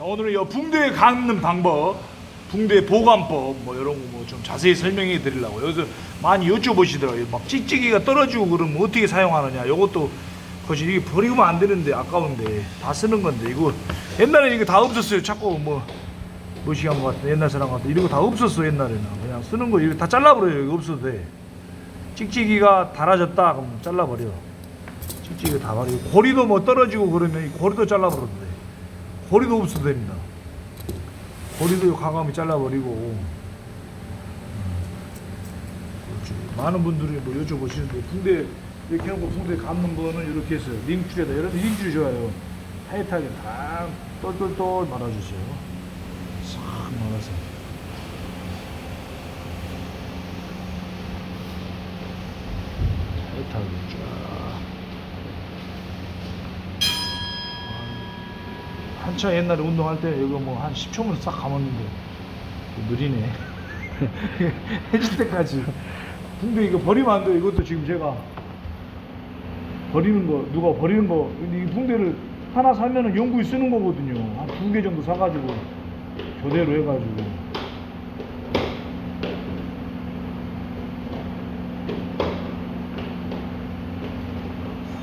자, 오늘은 이 붕대 감는 방법, 붕대 보관법 뭐 이런 거 뭐 좀 자세히 설명해 드리려고 여기서 많이 여쭤보시더라고요. 막 찍찍이가 떨어지고 그러면 어떻게 사용하느냐. 이것도 거시 이게 버리면 안 되는데 아까운데 다 쓰는 건데 이거 옛날에 이거 다 없었어요. 자꾸 뭐 무시한 것 같은 옛날 사람 같은 이런 거 다 없었어 옛날에는 그냥 쓰는 거 이거 다 잘라버려요. 이거 없어도 돼. 찍찍이가 달아졌다 그럼 잘라버려. 찍찍이 다 버리고 고리도 뭐 떨어지고 그러면 이 고리도 잘라버려도 돼. 고리도 없어도 됩니다. 고리도 과감히 잘라버리고 음. 그렇죠. 많은 분들이 뭐 여쭤보시는데 붕대 이렇게 하고 붕대 감는 거는 이렇게 해서 링줄에다 여러분 링줄이 좋아요. 타이트하게 다 똘똘똘 말아주세요. 싹 말아서. 타이트하게 쫙. 한참 옛날에 운동할 때 이거 뭐 한 10초면 싹 감았는데 느리네. 해질 때까지. 근데 이거 버리면 안돼 이것도 지금 제가 버리는 거 누가 버리는 거. 근데 이 붕대를 하나 사면은 연구에 쓰는 거거든요. 한 두 개 정도 사가지고 교대로 해가지고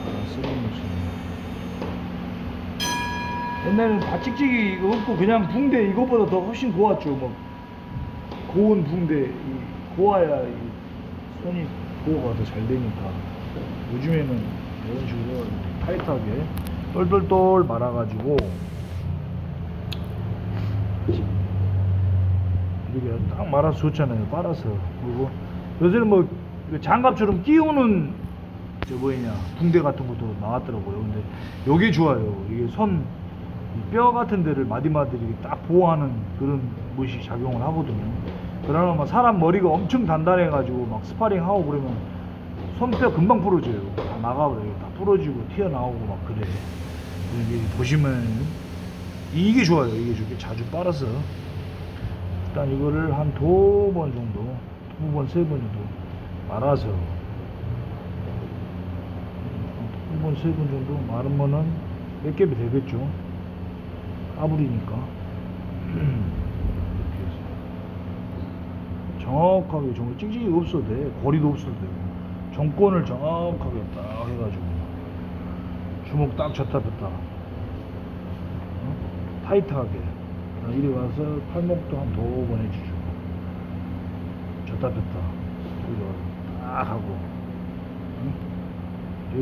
아, 쓰레기 옛날에는 이거 없고 그냥 붕대 이거보다 더 훨씬 고왔죠. 뭐 고운 붕대 이 고와야 이 손이 보호가 더 잘 되니까 요즘에는 이런 식으로 타이트하게 똘똘똘 말아가지고 이렇게 딱 말아서 좋잖아요. 빨아서 그리고 요새는 뭐 이거 장갑처럼 끼우는 저 뭐냐 붕대 같은 것도 나왔더라고요. 근데 요게 좋아요. 이게 손 뼈 같은 데를 마디마디 이렇게 딱 보호하는 그런 것이 작용을 하거든요. 그러면 막 사람 머리가 엄청 단단해가지고 막 스파링 하고 그러면 손뼈 금방 부러져요. 다 나가버려요. 다 부러지고 튀어나오고 막 그래. 이게 보시면 이게 좋아요. 이게 좋게 자주 빨아서 일단 이거를 한 두 번 정도, 두 번, 세 번 정도 말아서 두 번, 세 번 정도 마르면은 몇 겹이 되겠죠. 까불이니까. 정확하게 정말 찍찍이 없어도 돼. 거리도 없어도 되고. 정권을 정확하게 딱 해가지고. 주먹 딱 졌다 폈다. 어? 타이트하게. 자, 이리 와서 팔목도 한 두 번 해주죠. 졌다 폈다. 이리 와서 딱 하고. 응?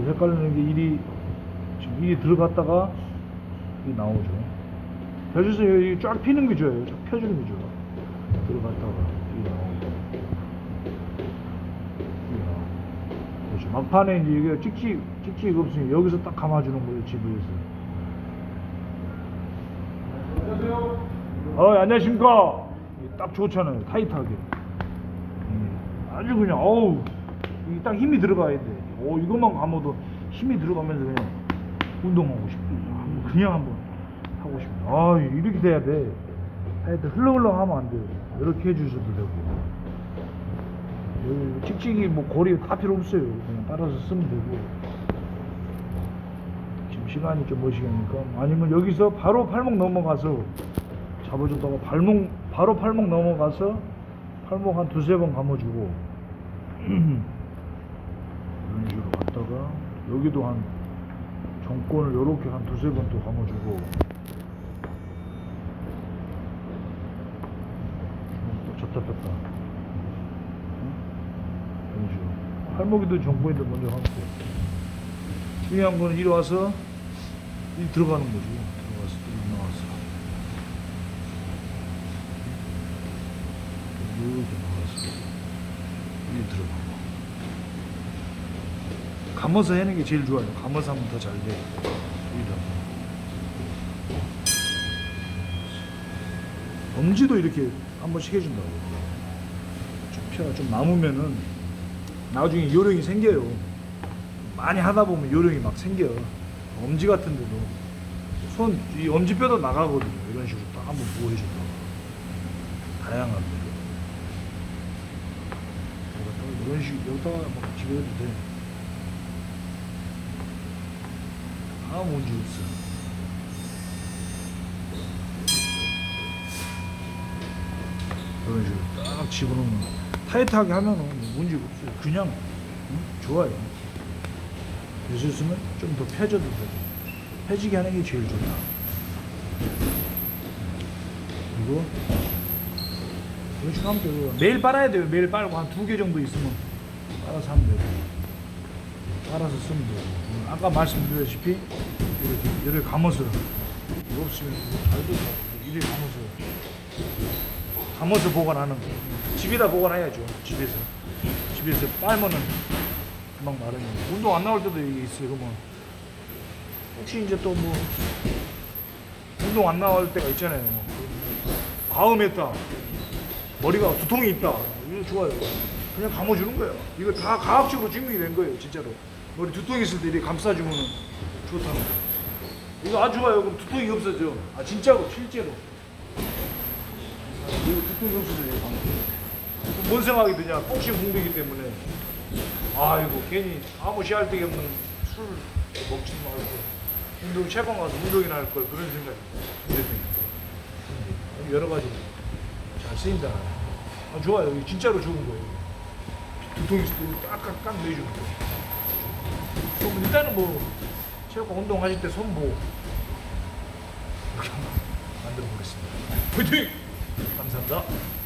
헷갈리는 게 일이, 지금 일이 들어갔다가 이게 나오죠. 여기 쫙 피는 게 좋아요. 쫙 펴주는 게 좋아. 들어갔다가. 그렇죠. 막판에 이제 이게 찍찍, 찍찍 없으니 여기서 딱 감아주는 거예요. 집에서. 안녕하세요. 어, 안녕하십니까. 딱 좋잖아요. 타이트하게. 음, 아주 그냥, 어우. 딱 힘이 들어가야 돼. 오, 이것만 감아도 힘이 들어가면서 그냥 운동하고 싶어. 그냥 한번 하고 싶어. 아, 이렇게 돼야 돼. 하여튼 흘렁흘렁 하면 안 돼요. 이렇게 해주셔도 되고. 찍찍이 뭐 고리 다 필요 없어요. 그냥 따라서 쓰면 되고. 지금 시간이 좀 머시니까 아니면 여기서 바로 팔목 넘어가서 잡아줬다가 발목 바로 팔목 넘어가서 팔목 한 두세 번 감아주고 이런 식으로 갔다가 여기도 한 정권을 요렇게 한 두세 번 또 감아주고 또? 이런 식으로 팔목이든 정권이든 먼저 감고 중요한 거는 이리 와서 이 들어가는 거지 들어가서 이 나와서 이렇게 나와서 이 들어가고 감아서 하는 게 제일 좋아요. 감아서 하면 더 잘 돼. 여기다. 엄지도 이렇게 한 번씩 해준다고. 좀 펴, 좀 남으면은 나중에 요령이 생겨요. 많이 하다 보면 요령이 막 생겨. 엄지 같은 데도 손, 이 엄지뼈도 나가거든요. 이런 식으로 딱 한번 보호해준다고. 다양한 데로. 이런 식, 여기다가 막 집어해도 돼. 아무 문제 없어. 이런 식으로 딱 집어넣으면 타이트하게 하면은 뭐 문제가 없어요. 그냥 응? 좋아요. 있었으면 좀 더 펴져도 되고 펴지게 하는 게 제일 좋다. 그리고 이런 식으로 하면 돼요. 매일 빨아야 돼요. 매일 빨고 한 두 개 정도 있으면 빨아서 하면 되고 빨아서 쓰면 돼요. 음, 아까 말씀드렸다시피 이렇게 이를 감아서 없으면 이거 잘 돼요. 이를 감아서 감아서 보관하는 거. 집에다 보관해야죠. 집에서 집에서 빨면은 금방 마르니까 운동 안 나올 때도 이게 있어요. 그러면 혹시 이제 또 뭐 운동 안 나올 때가 있잖아요. 뭐. 과음했다. 머리가 두통이 있다. 이거 좋아요. 그냥 감아주는 거예요. 이거 다 과학적으로 증명이 된 거예요, 진짜로. 머리 두통 있을 때 이렇게 감싸주면 좋다는 거. 이거 아주 좋아요. 그럼 두통이 없어져. 아 진짜로, 실제로. 없어져요. 감싸. 뭔 생각이 드냐? 복싱 공부이기 때문에. 아이고 괜히 아무 시할 데기 없는 술 먹지 말고 운동 체방 가서 운동이나 할 걸 그런 생각이 들어요. 여러 가지 잘 쓰인다. 아, 좋아요. 이거 진짜로 좋은 거예요. 두통 있을 때 깍깍깍 내주는 거. 그럼 일단은 뭐 체육관 운동하실 때 손보 이렇게 한번 만들어 보겠습니다. 화이팅! 감사합니다.